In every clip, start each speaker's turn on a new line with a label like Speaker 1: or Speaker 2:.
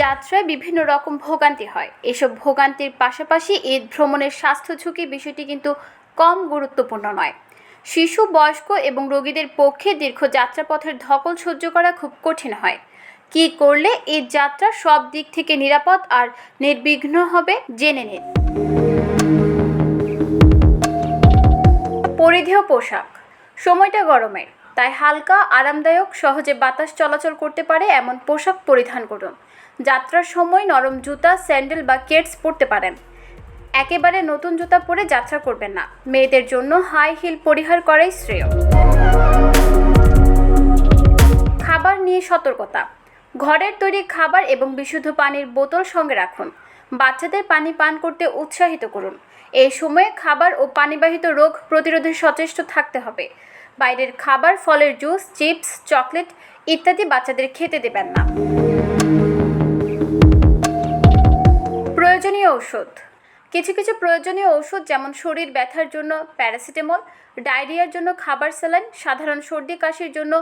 Speaker 1: যাত্রায় বিভিন্ন রকম ভোগান্তি হয়। এসব ভোগান্তির পাশাপাশি ঈদ, ভ্রমণের স্বাস্থ্য ঝুঁকি বিষয়টি কিন্তু কম গুরুত্বপূর্ণ নয়। শিশু, বয়স্ক এবং রোগীদের পক্ষে দীর্ঘ যাত্রাপথের ধকল সহ্য করা খুব কঠিন হয়। কী করলে এই যাত্রা সব দিক থেকে নিরাপদ আর নির্বিঘ্ন হবে জেনে নিন। পরিধেয় পোশাক। সময়টা গরমের তাই হালকা, আরামদায়ক, সহজে বাতাস চলাচল করতে পারে এমন পোশাক পরিধান করুন। যাত্রার সময় নরম জুতা, স্যান্ডেল বা কেটস পরতে পারেন। একেবারে নতুন জুতা পরে যাত্রা করবেন না। মেয়েদের জন্য হাই হিল পরিহার করাই শ্রেয়। খাবার নিয়ে সতর্কতা। ঘরের তৈরি খাবার এবং বিশুদ্ধ পানির বোতল সঙ্গে রাখুন। বাচ্চাদের পানি পান করতে উৎসাহিত করুন। এই সময়ে খাবার ও পানিবাহিত রোগ প্রতিরোধে সচেষ্ট থাকতে হবে। বাইরের খাবার, ফলের জুস, চিপস, চকলেট ইত্যাদি বাচ্চাদের খেতে দেবেন না। প্রয়োজনীয় ঔষধ। কিছু কিছু প্রয়োজনীয় ঔষধ যেমন শরীর ব্যথার জন্য প্যারাসিটামল, ডায়রিয়ার জন্য খাবার স্যালাইন, সাধারণ সর্দি কাশির জন্য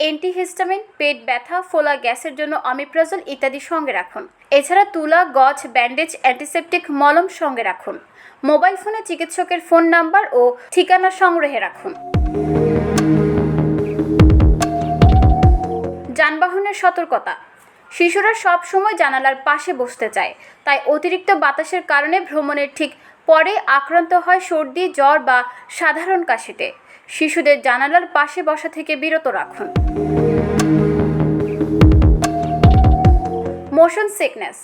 Speaker 1: অ্যান্টিহিস্টামিন পেট ব্যথা, ফোলা গ্যাসের জন্য অমিপ্রাজল ইত্যাদি সঙ্গে রাখুন। এছাড়া তুলা, গছ, ব্যান্ডেজ, অ্যান্টিসেপটিক মলম সঙ্গে রাখুন। মোবাইল ফোনে চিকিৎসকের ফোন নাম্বার ও ঠিকানা সংগ্রহে রাখুন। যানবাহনের সতর্কতা। শিশুরা সব সময় জানালার পাশে বসতে চায়। তাই অতিরিক্ত বাতাসের কারণে ভ্রমণের ঠিক পরে আক্রান্ত হয় সর্দি, জ্বর বা সাধারণ কাশিতে। শিশুদের জানালার পাশে বসা থেকে বিরত রাখুন। Motion sickness.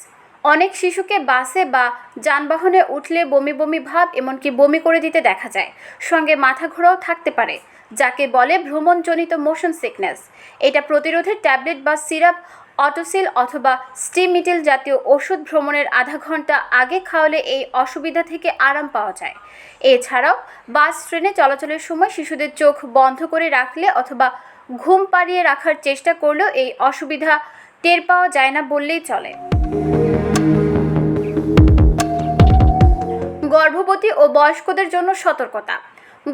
Speaker 1: অনেক শিশুকে বাসে বা যানবাহনে উঠলে বমি বমি ভাব এমনকি বমি করে দিতে দেখা যায়। সঙ্গে মাথা ঘোরাও থাকতে পারে, যাকে বলে ভ্রমণজনিত মোশন সিকনেস। এটা প্রতিরোধের ট্যাবলেট বা সিরাপ অটোসিল অথবা স্টিমিটিল জাতীয় ওষুধ ভ্রমণের আধা ঘণ্টা আগে খাওয়ালে এই অসুবিধা থেকে আরাম পাওয়া যায়। এছাড়াও বাস, ট্রেনে চলাচলের সময় শিশুদের চোখ বন্ধ করে রাখলে অথবা ঘুম পাড়িয়ে রাখার চেষ্টা করলেও এই অসুবিধা টের পাওয়া যায় না বললেই চলে। গর্ভবতী ও বয়স্কদের জন্য সতর্কতা।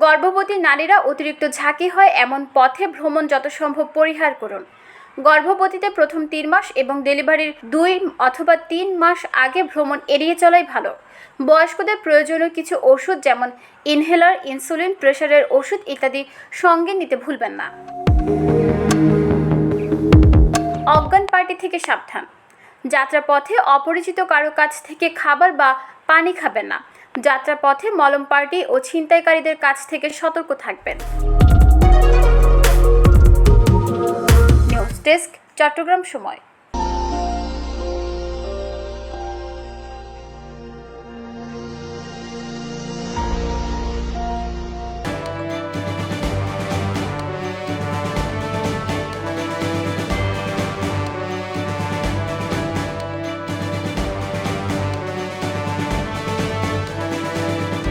Speaker 1: গর্ভবতী নারীরা অতিরিক্ত ঝাঁকি হয় এমন পথে ভ্রমণ যত সম্ভব পরিহার করুন। গর্ভবতীতে প্রথম তিন মাস এবং ডেলিভারির দুই অথবা তিন মাস আগে ভ্রমণ এড়িয়ে চলাই ভালো। বয়স্কদের প্রয়োজনীয় কিছু ওষুধ যেমন ইনহেলার, ইনসুলিন প্রেশারের ওষুধ ইত্যাদি সঙ্গে নিতে ভুলবেন না। অজ্ঞান পার্টি থেকে সাবধান। যাত্রাপথে অপরিচিত কারও কাছ থেকে খাবার বা পানি খাবেন না। যাত্রাপথে মলম পার্টি ও ছিনতাইকারীদের কাছ থেকে সতর্ক থাকবেন। ডেস্ক চট্টগ্রাম সময়।